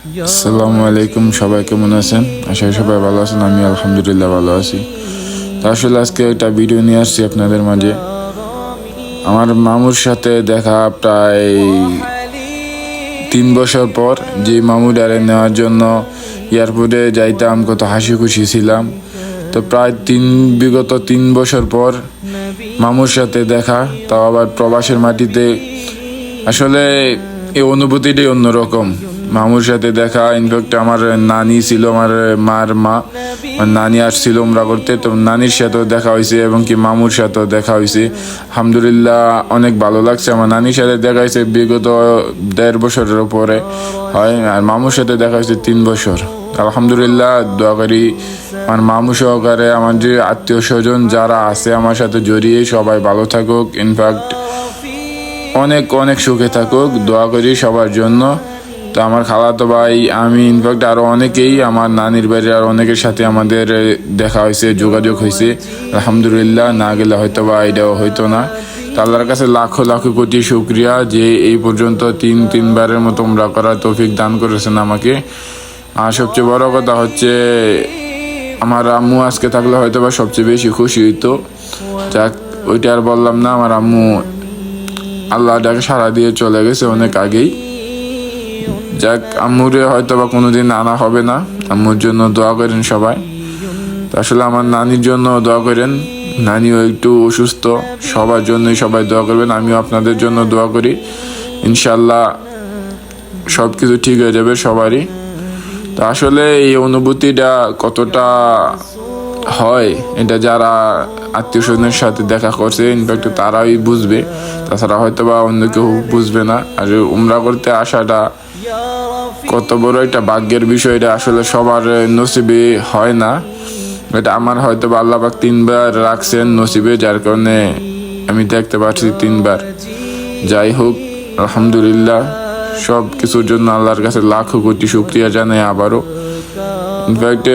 আসসালামু আলাইকুম সবাই কেমন আছেন? আশা সবাই ভালো আছেন আমি আলহামদুলিল্লাহ ভালো আছি। তো আসলে আজকে একটা ভিডিও নিয়ে আসছি আপনাদের মাঝে। আমার মামুর সাথে দেখা প্রায় তিন বছর পর, যে মামুডারে নেওয়ার জন্য এয়ারপোর্টে যাইতাম, কত হাসি খুশি ছিলাম। তো প্রায় তিন, বিগত তিন বছর পর মামুর সাথে দেখা, তাও আবার প্রবাসের মাটিতে। আসলে এই অনুভূতিটাই অন্যরকম। মামুর সাথে দেখা ইনফ্যাক্ট আমার নানি ছিল, আমার মার মা, আমার নানি আসছিল উমরা করতে, তো নানির সাথেও দেখা হয়েছে এবং কি মামুর সাথেও দেখা হয়েছে। আলহামদুলিল্লাহ, অনেক ভালো লাগছে। আমার নানির সাথে দেখা হয়েছে বিগত দেড় বছরের উপরে হয়, আর মামুর সাথে দেখা হয়েছে তিন বছর। আলহামদুলিল্লাহ, দোয়া করি আমার মামু সহকারে, আমার যে আত্মীয় স্বজন যারা আছে আমার সাথে জড়িয়ে সবাই ভালো থাকুক। ইনফ্যাক্ট অনেক অনেক সুখে থাকুক, দোয়া করি সবার জন্য। তো আমার খালাতো ভাই, আমি ইনফ্যাক্ট আরও অনেকেই, আমার নানির বাড়ির আর অনেকের সাথে আমাদের দেখা হয়েছে, যোগাযোগ হয়েছে। আলহামদুলিল্লাহ, না গেলে হয়তো বা এটাও হইতো না। তো কাছে লাখো লাখো কোটি শুক্রিয়া যে এই পর্যন্ত তিন, তিনবারের মতো উমরা করার তৌফিক দান করেছেন আমাকে। আর সবচেয়ে বড় কথা হচ্ছে, আমার আম্মু আজকে থাকলে হয়তো বা সবচেয়ে বেশি খুশি হইতো। যাক, ওইটা আর বললাম না, আমার আম্মু আল্লাহ ডাকে সারা দিয়ে চলে গেছে অনেক আগেই। যাক, আম্মুরে হয়তো বা কোনোদিন আনা হবে না। আম্মুর জন্য দোয়া করেন সবাই। তো আসলে আমার নানির জন্য দোয়া করেন। নানিও একটু অসুস্থ, সবার জন্যই সবাই দোয়া করবেন। আমিও আপনাদের জন্য দোয়া করি। ইনশাল্লাহ সব কিছু ঠিক হয়ে যাবে সবারই। তো আসলে এই অনুভূতিটা কতটা হয়, এটা যারা আত্মীয় স্বজনের সাথে দেখা করছে ইনফ্যাক্ট তারাই বুঝবে। তাছাড়া হয়তো বা অন্য কেউ বুঝবে না। আর উমরা করতে আসাটা কত বড় একটা ভাগ্যের বিষয়, এটা আসলে সবার নসিবে হয় না। এটা আমার হয়তো বা আল্লাহ পাক তিনবার রাখছেন নসিবে, যার কারণে আমি দেখতে পাচ্ছি তিনবার। যাই হোক, আলহামদুলিল্লাহ সব কিছুর জন্য আল্লাহর কাছে লাখো কোটি শুক্রিয়া জানাই আবারও। ইনফ্যাক্ট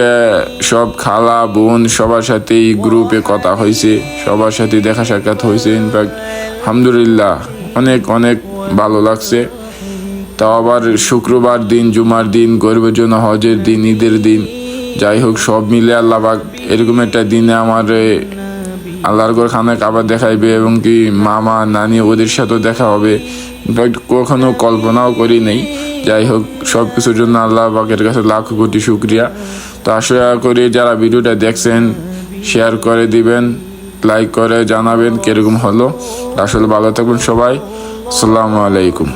সব খালা, বোন, সবার সাথেই গ্রুপে কথা হয়েছে, সবার সাথে দেখা সাক্ষাৎ হয়েছে ইনফ্যাক্ট আলহামদুলিল্লাহ, অনেক অনেক ভালো লাগছে। তা আবার শুক্রবার দিন, জুমার দিন গরিবের জন্য হজের দিন, ঈদের দিন, যাই হোক, সব মিলে আল্লাহ পাক, এরকম একটা দিনে আমার আল্লাহর ঘর খানা কাবার দেখাইবে এবং কি মামা, নানি ওদের সাথেও দেখা হবে। ইনফ্যাক্ট কখনো কল্পনাও করি নেই। যাই হোক সব কিছুর জন্য আল্লাহ বাকের কাছে লাখ কোটি শুক্রিয়া। তো আশা করি যারা ভিডিওটা দেখছেন শেয়ার করে দিবেন লাইক করে জানাবেন কীরকম হলো। আসলে ভালো থাকুন সবাই। আসসালামু আলাইকুম।